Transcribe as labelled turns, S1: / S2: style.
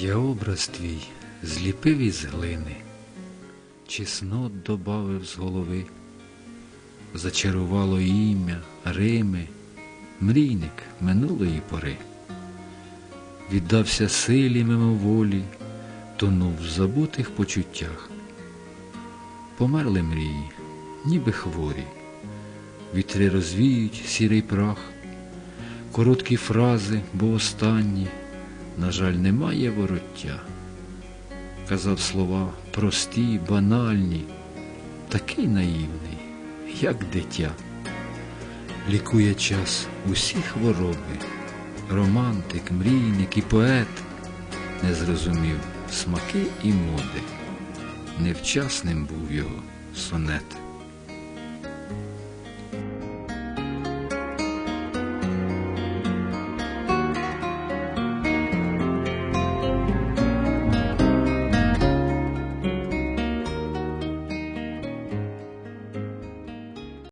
S1: Я образ твій зліпив із глини, чеснот добавив з голови, зачарувало ім'я, Рими, мрійник минулої пори. Віддався силі мимоволі, тонув в забутих почуттях. Померли мрії, ніби хворі, вітри розвіють сірий прах, короткі фрази, бо останні, на жаль, немає вороття. Казав слова прості, банальні, такий наївний, як дитя. Лікує час усі хвороби, романтик, мрійник і поет не зрозумів смаки і моди. Невчасним був його сонет.